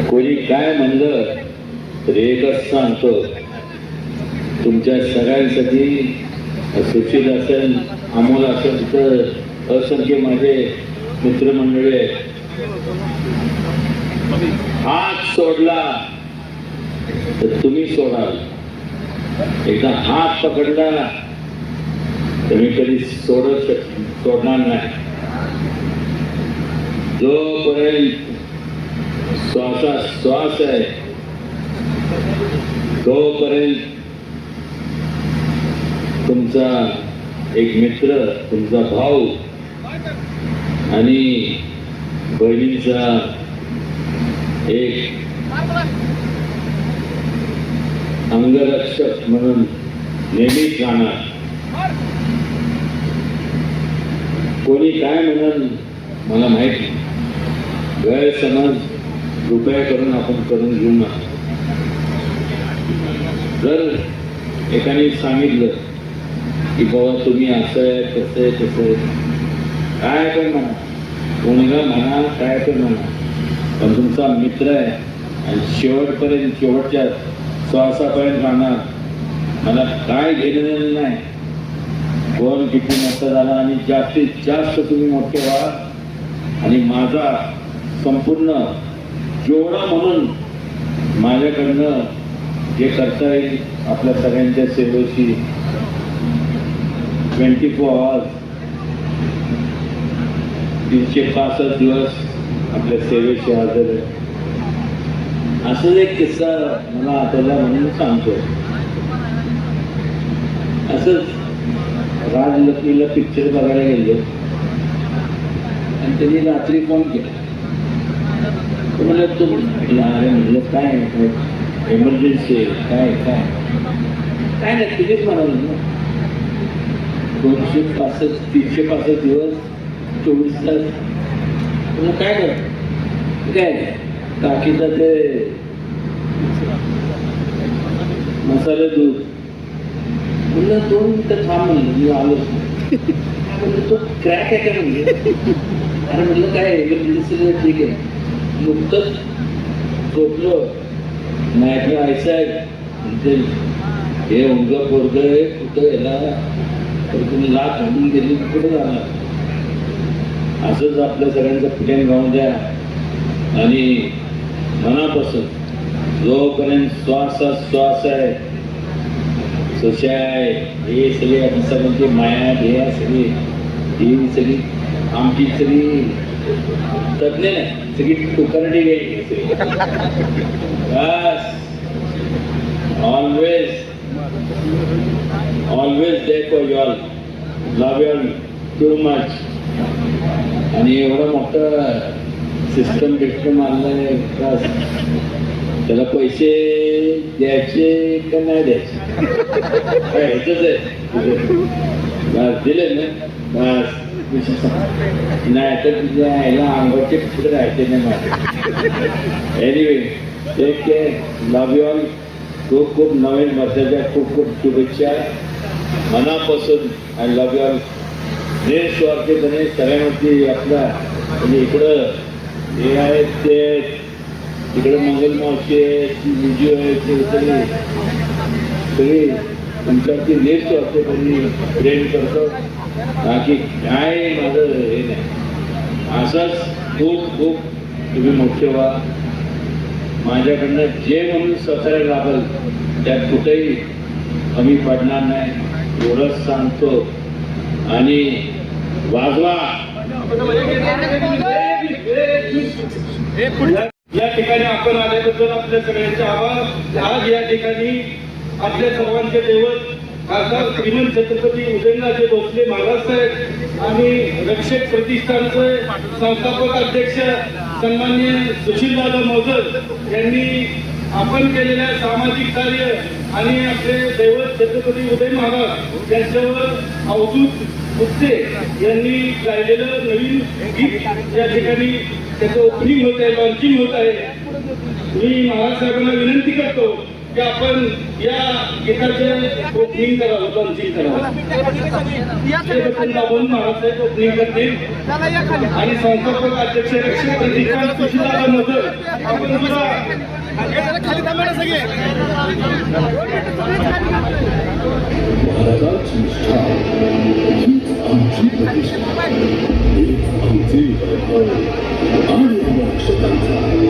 कोणी काय म्हणलं तरी एकच सांगतो. तुमच्या सगळ्यांसाठी सुशील असेल अमोल असेल तर असंख्य माझे मित्रमंडळी हात सोडला तर तुम्ही सोडाल. एकदा हात पकडला तर मी कधी सोडत शक सोडणार नाही. जोपर्यंत श्वासा श्वास आहे. तोपर्यंत तुमचा एक मित्र तुमचा भाऊ आणि बहिणीचा एक अंगरक्षक म्हणून नेहमीच राहणार. कोणी काय म्हणून मला माहीत गैरसमज कृपया करून आपण करून घेऊ नका जर एकाने सांगितलं की बाबा तुम्ही असं आहे कसं आहे तसं आहे. काय पण म्हणा. मुलगा म्हणा काय पण म्हणा. पण तुमचा मित्र आहे आणि शेवटपर्यंत शेवटच्या श्वासापर्यंत राहणार. मला काय घेणं देणं नाही. कोण किती मोठा झाला आणि जास्तीत जास्त तुम्ही मोठे व्हा. आणि माझा संपूर्ण जेवढा म्हणून माझ्याकडनं जे करता येईल आपल्या सगळ्यांच्या सेवेशी. ट्वेंटी फोर आवर्स तीनशे पासष्ट दिवस आपल्या सेवेशी हजर आहे. असंच एक किस्सा मला आठवला म्हणून सांगतो. असंच राजलक्ष्मीला पिक्चर बघायला गेलो. आणि त्यांनी रात्री फोन केला. म्हणलं तू अरे म्हणलं काय एमर्जन्सी आहे काय काय काय नाही तुम्हीच म्हणाल ना. दोनशे पासष्ट तीनशे पासष्ट दिवस चोवीस तास काय कर? काय काकीचा ते मसाले दूध. म्हणलं दोन मिनिटं थांब म्हणलं मी आलो. म्हणलं तो क्रॅक आहे का म्हणजे अरे म्हणलं काय एमर्जन्सी ठीक आहे. नुकतंच झोपलो. नायकला आयचं आहे हे उंग पोरग कुठं याला? तर तुम्ही लाच घालून गेली कुठं कुठे जाणार? असंच आपल्या सगळ्यांचं प्रेम गाऊन द्या. आणि मनापासून जोपर्यंत श्वास श्वास आहे सुशा हे सगळे आपण सगळ्यांची माया ध्येया सगळी ही सगळी आमची सगळी तज्ञ नाही सगळी टुकरडी घ्यायची बस. Always always they for your love you're too much आणि एवढं मोठं सिस्टम बिस्टम आणलं बस. त्याला पैसे द्यायचे का नाही द्यायचे? काय आहे. बस दिले ना? बस. नाही तर तुझ्या ह्याला अंगाचे पुढे राहायचे नाही माझे anyway take care love you all खूप खूप नवीन वर्षाच्या खूप खूप शुभेच्छा. मनापासून आय लव्ह यू ऑल निस्वार्थीपणे सगळ्यांवरती आपला म्हणजे इकडं हे आहेत ते. इकडे मंगल मावशी आहेत विजू आहेत ते सगळे. सगळी. तुमच्यावरती निस्वार्थीपणे प्रेम करतो. बाकी काय माझं हे नाही. असंच खूप खूप तुम्ही मोठे व्हा. माझ्याकडनं जे म्हणून सहकार्य लागल त्यात कुठेही कमी पडणार नाही. एवढंच सांगतो. आणि वाजवा. या या ठिकाणी आपण आल्याबद्दल आपल्या सगळ्यांचे आभार. आज या ठिकाणी आपल्या सर्वांचे दैवत खासदार श्रीमंत छत्रपती उदयनराजे भोसले महाराज साहेब आणि रक्षक प्रतिष्ठानचे संस्थापक अध्यक्ष सन्मान्य सुशीलदादा मौजर यांनी आपण केलेल्या सामाजिक कार्य आणि आपले दैवत छत्रपती उदय महाराज यांच्यावर अवधूत गुप्ते यांनी गायलेलं नवीन गीत या ठिकाणी त्याचं ओपनिंग होत आहे लॉन्चिंग होत आहे. मी महाराज साहेबांना विनंती करतो की आपण या गीताचे ओपनिंग करावं लॉन्चिंग करावं. दाबून महाराष्ट्राचे ओपनिंग करतील. आणि संस्थापक अध्यक्ष रक्षक मदर आपण सुद्धा महाराजांची निष्ठा. हीच आमची प्रतिष्ठा. हीच आमची वैभव आणि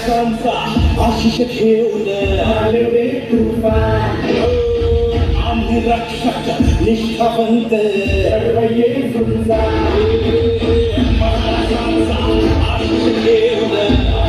some fire. Oh, she should heal now. A little bit too far. I'm the Rakshaka, Nishtavante. Everybody is from the side. My samsa, should heal now.